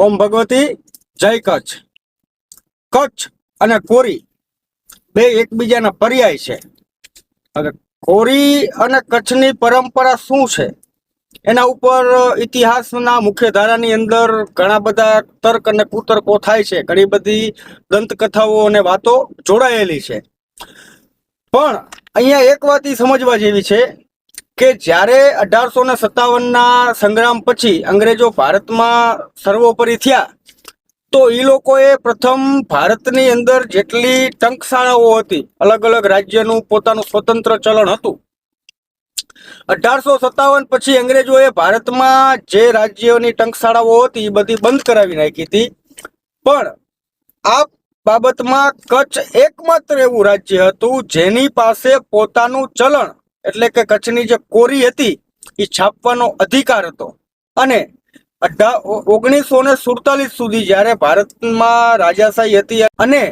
ઓમ ભગવતી, જય કચ્છ. કચ્છ અને કોરી બે એકબીજાના પર્યાય છે. હવે કોરી અને કચ્છની પરંપરા શું છે? એના ઉપર ઇતિહાસના મુખ્ય ધારાની અંદર ઘણા બધા તર્ક અને કુતર્કો થાય છે. ઘણી બધી દંતકથાઓ અને વાતો જોડાયેલી છે. પણ અહીંયા એક વાત એ સમજવા જેવી છે કે જ્યારે અઢારસો ને સત્તાવનના સંગ્રામ પછી અંગ્રેજો ભારતમાં સર્વોપરી થયા, તો એ લોકોએ પ્રથમ ભારતની અંદર જેટલી ટંકશાળાઓ હતી, અલગ અલગ રાજ્યનું પોતાનું સ્વતંત્ર ચલણ હતું. અઢારસો સત્તાવન પછી અંગ્રેજોએ ભારતમાં જે રાજ્યોની ટંકશાળાઓ હતી એ બધી બંધ કરાવી નાખી હતી. પણ આ બાબતમાં કચ્છ એકમાત્ર એવું રાજ્ય હતું, જેની પાસે પોતાનું ચલણ એટલે કે કચ્છની જે કોરી હતી એ છાપવાનો અધિકાર હતો. અને અઢા ઓગણીસો ને સુડતાલીસ સુધી જ્યારે ભારતમાં રાજાશાહી હતી અને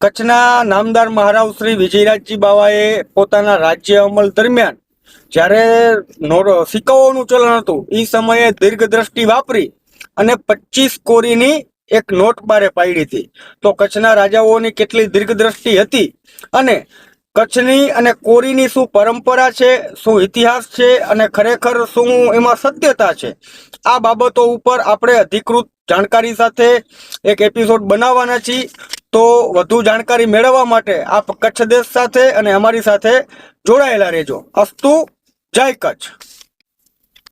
કચ્છના નામદાર મહારાવ શ્રી વિજયરાજજી બાવાએ પોતાના રાજ્ય અમલ દરમિયાન જ્યારે સિક્કાઓનું ચલણ હતું એ સમયે દીર્ઘ દ્રષ્ટિ વાપરી અને પચીસ કોરીની એક નોટ બારે પાડી હતી. તો કચ્છના રાજાઓની કેટલી દીર્ઘ દ્રષ્ટિ હતી અને કચ્છની અને કોરીની શું પરંપરા છે, શું ઇતિહાસ છે અને ખરેખર શું એમાં સત્યતા છે? આ બાબતો ઉપર આપણે અધિકૃત જાણકારી સાથે એક એપિસોડ બનાવવાના છીએ. તો વધુ જાણકારી મેળવવા માટે આપ કચ્છ દેશ સાથે અને અમારી સાથે જોડાયેલા રહેજો. અસ્તુ, જય કચ્છ.